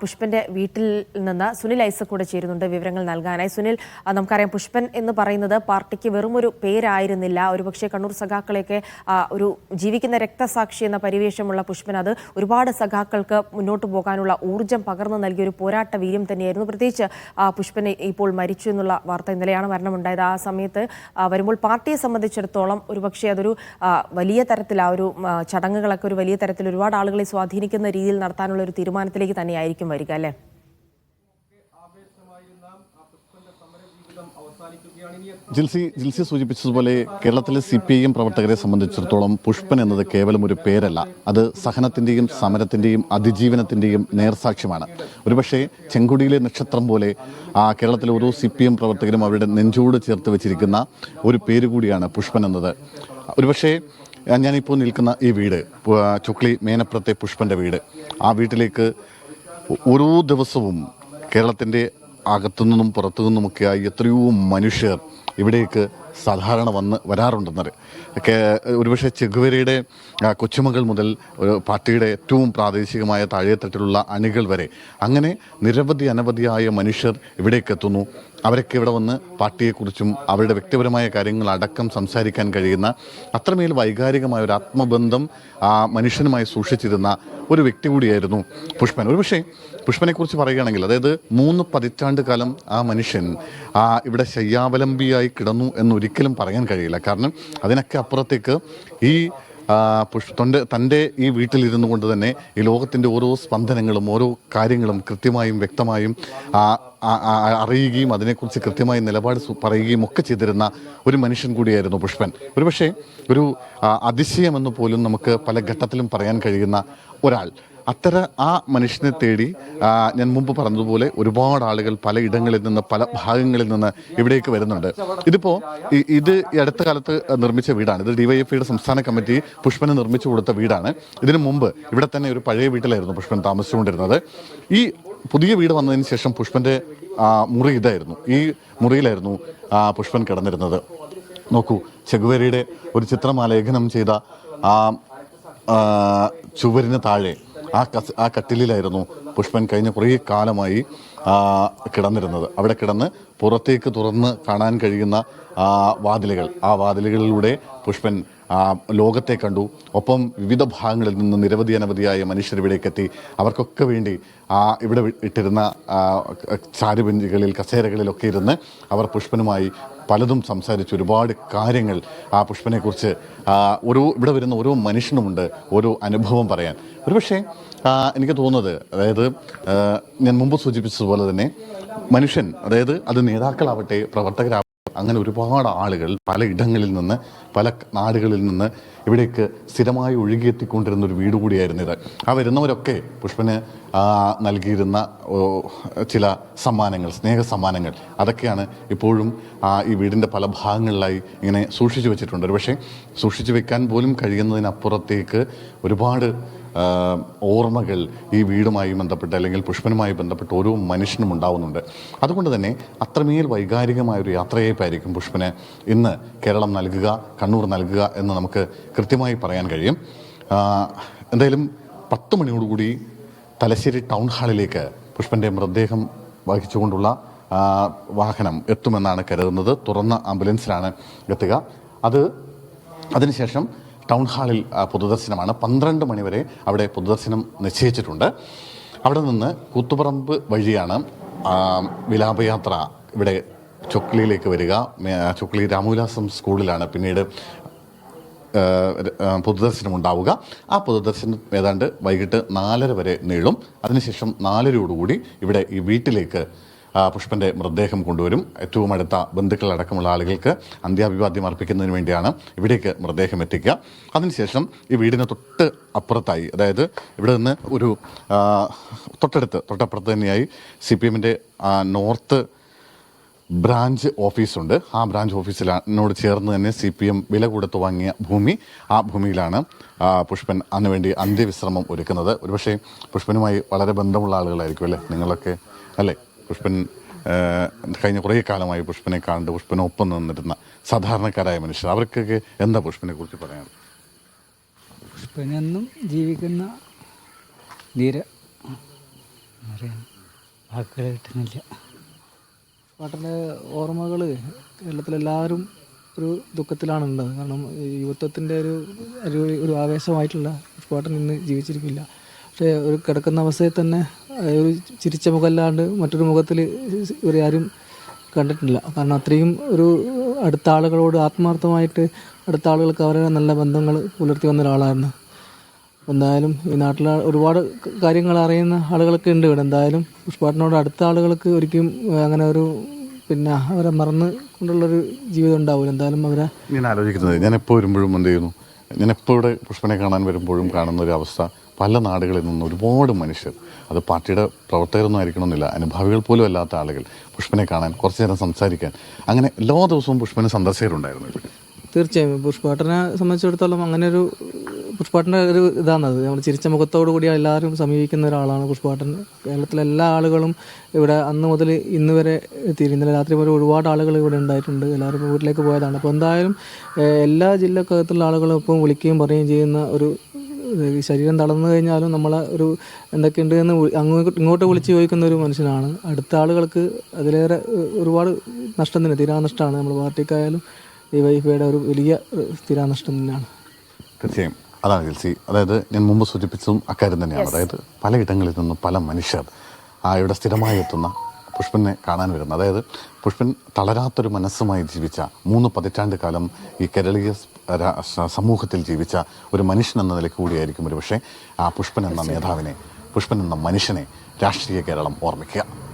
പുഷ്പന്റെ വീട്ടിൽ നിന്ന് സുനിൽ ഐസക് കൂടെ ചേരുന്നുണ്ട് വിവരങ്ങൾ നൽകാനായി. സുനിൽ നമുക്കറിയാം പുഷ്പൻ എന്ന് പറയുന്നത് പാർട്ടിക്ക് വെറുമൊരു പേരായിരുന്നില്ല. ഒരുപക്ഷെ കണ്ണൂർ സഖാക്കളെയൊക്കെ ഒരു ജീവിക്കുന്ന രക്തസാക്ഷി എന്ന പരിവേഷമുള്ള പുഷ്പൻ അത് ഒരുപാട് സഖാക്കൾക്ക് മുന്നോട്ട് പോകാനുള്ള ഊർജം പകർന്നു നൽകിയ ഒരു പോരാട്ട വീര്യം തന്നെയായിരുന്നു. പ്രത്യേകിച്ച് പുഷ്പൻ ഇപ്പോൾ മരിച്ചു എന്നുള്ള വാർത്ത ഇന്നലെയാണ് മരണമുണ്ടായത്. ആ സമയത്ത് വരുമ്പോൾ പാർട്ടിയെ സംബന്ധിച്ചിടത്തോളം ഒരുപക്ഷെ അതൊരു വലിയ തരത്തിൽ ആ ഒരു ചടങ്ങുകളൊക്കെ ഒരു വലിയ തരത്തിൽ ഒരുപാട് ആളുകളെ സ്വാധീനിക്കുന്ന രീതിയിൽ നടത്താനുള്ള ഒരു തീരുമാനത്തിലേക്ക് തന്നെയായിരിക്കും വരിക അല്ലേ? ജിൽസി ജിൽസി സൂചിപ്പിച്ചതുപോലെ കേരളത്തിലെ സി പി ഐ എം പ്രവർത്തകരെ സംബന്ധിച്ചിടത്തോളം പുഷ്പൻ എന്നത് കേവലം ഒരു പേരല്ല. അത് സഹനത്തിന്റെയും സമരത്തിന്റെയും അതിജീവനത്തിന്റെയും നേർസാക്ഷ്യമാണ്. ഒരുപക്ഷേ ചെങ്കുടിയിലെ നക്ഷത്രം പോലെ ആ കേരളത്തിലെ ഓരോ സി പി എം പ്രവർത്തകരും അവരുടെ നെഞ്ചോട് ചേർത്ത് വെച്ചിരിക്കുന്ന ഒരു പേര് കൂടിയാണ് പുഷ്പൻ എന്നത്. ഒരുപക്ഷെ ഞാനിപ്പോൾ നിൽക്കുന്ന ഈ വീട് ചുക്ലി മേനപ്പുറത്തെ പുഷ്പന്റെ വീട്. ആ വീട്ടിലേക്ക് ഓരോ ദിവസവും കേരളത്തിന്റെ അകത്തുനിന്നും പുറത്തു നിന്നുമൊക്കെയായി എത്രയോ മനുഷ്യർ ഇവിടേക്ക് സാധാരണ വന്ന് വരാറുണ്ടെന്നത്. ഒരുപക്ഷെ ചെഗുവരയുടെ കൊച്ചുമകൾ മുതൽ ഒരു പാർട്ടിയുടെ ഏറ്റവും പ്രാദേശികമായ താഴെത്തട്ടിലുള്ള അണികൾ വരെ അങ്ങനെ നിരവധി അനവധിയായ മനുഷ്യർ ഇവിടേക്ക് എത്തുന്നു. അവരൊക്കെ ഇവിടെ വന്ന് പാർട്ടിയെക്കുറിച്ചും അവരുടെ വ്യക്തിപരമായ കാര്യങ്ങൾ അടക്കം സംസാരിക്കാൻ കഴിയുന്ന അത്രമേൽ വൈകാരികമായ ഒരു ആത്മബന്ധം ആ മനുഷ്യനുമായി സൂക്ഷിച്ചിരുന്ന ഒരു വ്യക്തി കൂടിയായിരുന്നു പുഷ്പൻ. ഒരുപക്ഷെ പുഷ്പനെക്കുറിച്ച് പറയുകയാണെങ്കിൽ അതായത് മൂന്ന് പതിറ്റാണ്ട് കാലം ആ മനുഷ്യൻ ആ ഇവിടെ ശയ്യാവലംബിയായി കിടന്നു എന്നൊരിക്കലും പറയാൻ കഴിയില്ല. കാരണം അതിനൊക്കെ അപ്പുറത്തേക്ക് ഈ പുഷ് തൊന്റെ ഈ വീട്ടിലിരുന്നു കൊണ്ട് തന്നെ ഈ ലോകത്തിന്റെ ഓരോ സ്പന്ദനങ്ങളും ഓരോ കാര്യങ്ങളും കൃത്യമായും വ്യക്തമായും അറിയുകയും അതിനെക്കുറിച്ച് കൃത്യമായി നിലപാട് പറയുകയും ഒക്കെ ചെയ്തിരുന്ന ഒരു മനുഷ്യൻ കൂടിയായിരുന്നു പുഷ്പൻ. ഒരുപക്ഷെ ഒരു അതിശയമെന്ന് പോലും നമുക്ക് പല ഘട്ടത്തിലും പറയാൻ കഴിയുന്ന ഒരാൾ. അത്തര ആ മനുഷ്യനെ തേടി ഞാൻ മുമ്പ് പറഞ്ഞതുപോലെ ഒരുപാട് ആളുകൾ പല ഇടങ്ങളിൽ നിന്ന് പല ഭാഗങ്ങളിൽ നിന്ന് ഇവിടേക്ക് വരുന്നുണ്ട്. ഇതിപ്പോ ഈ- ഇത് ഈ അടുത്ത കാലത്ത് നിർമ്മിച്ച വീടാണ്. ഇത് ഡിവൈഎഫ്ഐയുടെ സംസ്ഥാന കമ്മിറ്റി പുഷ്പന് നിർമ്മിച്ചു കൊടുത്ത വീടാണ്. ഇതിനു മുമ്പ് ഇവിടെ തന്നെ ഒരു പഴയ വീട്ടിലായിരുന്നു പുഷ്പൻ താമസിച്ചുകൊണ്ടിരുന്നത്. ഈ പുതിയ വീട് വന്നതിന് ശേഷം പുഷ്പന്റെ മുറി ഇതായിരുന്നു. ഈ മുറിയിലായിരുന്നു പുഷ്പൻ കിടന്നിരുന്നത്. നോക്കൂ ചെഗുവേരയുടെ ഒരു ചിത്രമാലേഖനം ചെയ്ത ആ, ചുവരിന് താഴെ ആ കസ് ആ കട്ടിലിലായിരുന്നു പുഷ്പൻ കഴിഞ്ഞ കുറേ കാലമായി കിടന്നിരുന്നത്. അവിടെ കിടന്ന് പുറത്തേക്ക് തുറന്ന് കാണാൻ കഴിയുന്ന വാതിലുകൾ. ആ വാതിലുകളിലൂടെ പുഷ്പൻ ലോകത്തെ കണ്ടു. ഒപ്പം വിവിധ ഭാഗങ്ങളിൽ നിന്ന് നിരവധി അനവധിയായ മനുഷ്യർ ഇവിടേക്ക് എത്തി. അവർക്കൊക്കെ വേണ്ടി ആ ഇവിടെ ഇട്ടിരുന്ന ചാരുപഞ്ചികളിൽ കസേരകളിലൊക്കെ ഇരുന്ന് അവർ പുഷ്പനുമായി പലതും സംസാരിച്ച്. ഒരുപാട് കാര്യങ്ങൾ ആ പുഷ്പനെക്കുറിച്ച് ഒരു ഇവിടെ വരുന്ന ഓരോ മനുഷ്യനുമുണ്ട് ഓരോ അനുഭവം പറയാൻ. ഒരു പക്ഷേ എനിക്ക് തോന്നുന്നത് അതായത് ഞാൻ മുമ്പ് സൂചിപ്പിച്ചതുപോലെ തന്നെ മനുഷ്യൻ അതായത് അത് നേതാക്കളാവട്ടെ പ്രവർത്തകരാവട്ടെ അങ്ങനെ ഒരുപാട് ആളുകൾ പല ഇടങ്ങളിൽ നിന്ന് പല നാടുകളിൽ നിന്ന് ഇവിടേക്ക് സ്ഥിരമായി ഒഴുകിയെത്തിക്കൊണ്ടിരുന്ന ഒരു വീട് കൂടിയായിരുന്നു ഇത്. ആ വരുന്നവരൊക്കെ പുഷ്പന് നൽകിയിരുന്ന ചില സമ്മാനങ്ങൾ സ്നേഹ സമ്മാനങ്ങൾ അതൊക്കെയാണ് ഇപ്പോഴും ഈ വീടിന്റെ പല ഭാഗങ്ങളിലായി ഇങ്ങനെ സൂക്ഷിച്ചു വെച്ചിട്ടുണ്ട്. പക്ഷേ സൂക്ഷിച്ചു വെക്കാൻ പോലും കഴിയുന്നതിനപ്പുറത്തേക്ക് ഒരുപാട് ഓർമ്മകൾ ഈ വീടുമായി ബന്ധപ്പെട്ട് അല്ലെങ്കിൽ പുഷ്പനുമായി ബന്ധപ്പെട്ട് ഓരോ മനുഷ്യനും ഉണ്ടാവുന്നുണ്ട്. അതുകൊണ്ട് തന്നെ അത്രമേൽ വൈകാരികമായ ഒരു യാത്രയേപ്പായിരിക്കും പുഷ്പന് ഇന്ന് കേരളം നൽകുക കണ്ണൂർ നൽകുക എന്ന് നമുക്ക് കൃത്യമായി പറയാൻ കഴിയും. എന്തായാലും പത്ത് മണിയോടുകൂടി തലശ്ശേരി ടൗൺ ഹാളിലേക്ക് പുഷ്പന്റെ മൃതദേഹം വഹിച്ചുകൊണ്ടുള്ള വാഹനം എത്തുമെന്നാണ് കരുതുന്നത്. തുറന്ന ആംബുലൻസിലാണ് എത്തുക. അത് അതിനുശേഷം ടൗൺ ഹാളിൽ പൊതുദർശനമാണ്. പന്ത്രണ്ട് മണിവരെ അവിടെ പൊതുദർശനം നിശ്ചയിച്ചിട്ടുണ്ട്. അവിടെ നിന്ന് കൂത്തുപറമ്പ് വഴിയാണ് വിലാപയാത്ര ഇവിടെ ചൊക്ലിയിലേക്ക് വരിക. ചൊക്ലി രാമവിലാസം സ്കൂളിലാണ് പിന്നീട് പൊതുദർശനം ഉണ്ടാവുക. ആ പൊതുദർശനം ഏതാണ്ട് വൈകിട്ട് നാലര വരെ നീളും. അതിനുശേഷം നാലരയോടുകൂടി ഇവിടെ ഈ വീട്ടിലേക്ക് ആ, പുഷ്പന്റെ മൃതദേഹം കൊണ്ടുവരും. ഏറ്റവും അടുത്ത ബന്ധുക്കളടക്കമുള്ള ആളുകൾക്ക് അന്ത്യാഭിവാദ്യം അർപ്പിക്കുന്നതിന് വേണ്ടിയാണ് ഇവിടേക്ക് മൃതദേഹം എത്തിക്കുക. അതിനുശേഷം ഈ വീടിന് തൊട്ട് അപ്പുറത്തായി അതായത് ഇവിടെ നിന്ന് ഒരു തൊട്ടടുത്ത് തൊട്ടപ്പുറത്ത് തന്നെയായി സി പി എമ്മിന്റെ നോർത്ത് ബ്രാഞ്ച് ഓഫീസുണ്ട്. ആ ബ്രാഞ്ച് ഓഫീസിനോട് ചേർന്ന് തന്നെ സി പി എം വില കൊടുത്ത് വാങ്ങിയ ഭൂമി ആ ഭൂമിയിലാണ് പുഷ്പൻ അതിനുവേണ്ടി വേണ്ടി അന്ത്യവിശ്രമം ഒരുക്കുന്നത്. ഒരുപക്ഷെ പുഷ്പനുമായി വളരെ ബന്ധമുള്ള ആളുകളായിരിക്കും അല്ലേ? നിങ്ങളൊക്കെ അല്ലേ? പുഷ്പൻ കഴിഞ്ഞ കുറേ കാലമായി പുഷ്പനെ കണ്ട് പുഷ്പനൊപ്പം നിന്നിരുന്ന സാധാരണക്കാരായ മനുഷ്യർ. അവർക്കൊക്കെ എന്താ പുഷ്പനെ കുറിച്ച് പറയാറ് പുഷ്പനെന്നും ജീവിക്കുന്ന ധീര വാക്കുകൾ കിട്ടുന്നില്ല പാട്ടിന്റെ ഓർമ്മകൾ കേരളത്തിലെല്ലാവരും ഒരു ദുഃഖത്തിലാണ് ഉള്ളത് കാരണം യുവത്വത്തിന്റെ ഒരു ഒരു ആവേശമായിട്ടുള്ള പാട്ടിൽ ഇന്ന് ജീവിച്ചിരിക്കില്ല. പക്ഷേ ഒരു കിടക്കുന്ന അവസ്ഥയിൽ തന്നെ ഒരു ചിരിച്ച മുഖമല്ലാണ്ട് മറ്റൊരു മുഖത്തിൽ ഇവരെ ആരും കണ്ടിട്ടില്ല. കാരണം അത്രയും ഒരു അടുത്ത ആളുകളോട് ആത്മാർത്ഥമായിട്ട് അടുത്ത ആളുകൾക്ക് അവരെ നല്ല ബന്ധങ്ങൾ പുലർത്തി വന്ന ഒരാളായിരുന്നു. എന്തായാലും ഈ നാട്ടിലെ ഒരുപാട് കാര്യങ്ങൾ അറിയുന്ന ആളുകളൊക്കെ ഉണ്ട് ഇവിടെ. എന്തായാലും പുഷ്പാട്ടിനോട് അടുത്ത ആളുകൾക്ക് ഒരിക്കലും അങ്ങനെ ഒരു പിന്നെ അവരെ മറന്ന് കൊണ്ടുള്ളൊരു ജീവിതം ഉണ്ടാവില്ല എന്തായാലും അവരെ ഞാൻ ആലോചിക്കുന്നത് ഞാൻ എപ്പോൾ വരുമ്പോഴും എന്ത് ചെയ്യുന്നു? ഞാൻ ഇവിടെ പുഷ്പനെ കാണാൻ വരുമ്പോഴും കാണുന്ന ഒരു അവസ്ഥ. പല നാടുകളിൽ നിന്ന് ഒരുപാട് മനുഷ്യർ. അത് പാർട്ടിയുടെ പ്രവർത്തകരൊന്നും ആയിരിക്കണമെന്നില്ല. അനുഭാവികൾ പോലും അല്ലാത്ത ആളുകൾ പുഷ്പനെ കാണാൻ കുറച്ച് നേരം സംസാരിക്കാൻ. അങ്ങനെ എല്ലാ ദിവസവും പുഷ്പന് സന്ദർശകരുണ്ടായിരുന്നു തീർച്ചയായും. പുഷ്പാട്ടനെ സംബന്ധിച്ചിടത്തോളം അങ്ങനെ ഒരു പുഷ്പാട്ടന്റെ ഒരു ഇതാണത് നമ്മൾ ചിരിച്ച മുഖത്തോടു കൂടി എല്ലാവരും സമീപിക്കുന്ന ഒരാളാണ് പുഷ്പാട്ടൻ കേരളത്തിലെ എല്ലാ ആളുകളും ഇവിടെ അന്ന് മുതൽ ഇന്ന് വരെ എത്തിയിരുന്നു ഇന്നലെ രാത്രി വരെ ഒരുപാട് ആളുകൾ ഇവിടെ ഉണ്ടായിട്ടുണ്ട്. എല്ലാവരും വീട്ടിലേക്ക് പോയതാണ്. അപ്പോൾ എന്തായാലും എല്ലാ ജില്ലക്കകത്തുള്ള ആളുകളും ഇപ്പം വിളിക്കുകയും പറയുകയും ചെയ്യുന്ന ഒരു ശരീരം തളർന്നു കഴിഞ്ഞാലും നമ്മളെ ഒരു എന്തൊക്കെയുണ്ട് എന്ന് അങ്ങോട്ട് ഇങ്ങോട്ട് വിളിച്ച് ചോദിക്കുന്ന ഒരു മനുഷ്യനാണ്. അടുത്ത ആളുകൾക്ക് അതിലേറെ ഒരുപാട് നഷ്ടം തന്നെ തീരാനഷ്ടമാണ്. നമ്മൾ പാർട്ടിക്കായാലും ഈ വൈഫൈയുടെ ഒരു വലിയ തീരാനഷ്ടം തന്നെയാണ്. തീർച്ചയായും. അതാണ് ജിൽസി അതായത് ഞാൻ മുമ്പ് സൂചിപ്പിച്ചതും അക്കാര്യം തന്നെയാണ്. അതായത് പലയിടങ്ങളിൽ നിന്നും പല മനുഷ്യർ ആ ഇവിടെ സ്ഥിരമായി എത്തുന്ന പുഷ്പനെ കാണാൻ വരുന്നത്. അതായത് പുഷ്പൻ തളരാത്തൊരു മനസ്സുമായി ജീവിച്ച മൂന്ന് പതിറ്റാണ്ട് കാലം ഈ കേരളീയ സമൂഹത്തിൽ ജീവിച്ച ഒരു മനുഷ്യൻ എന്ന നിലയ്ക്ക് കൂടിയായിരിക്കും ഒരു പക്ഷേ ആ പുഷ്പൻ എന്ന നേതാവിനെ പുഷ്പൻ എന്ന മനുഷ്യനെ രാഷ്ട്രീയ കേരളം ഓർമ്മിക്കുക.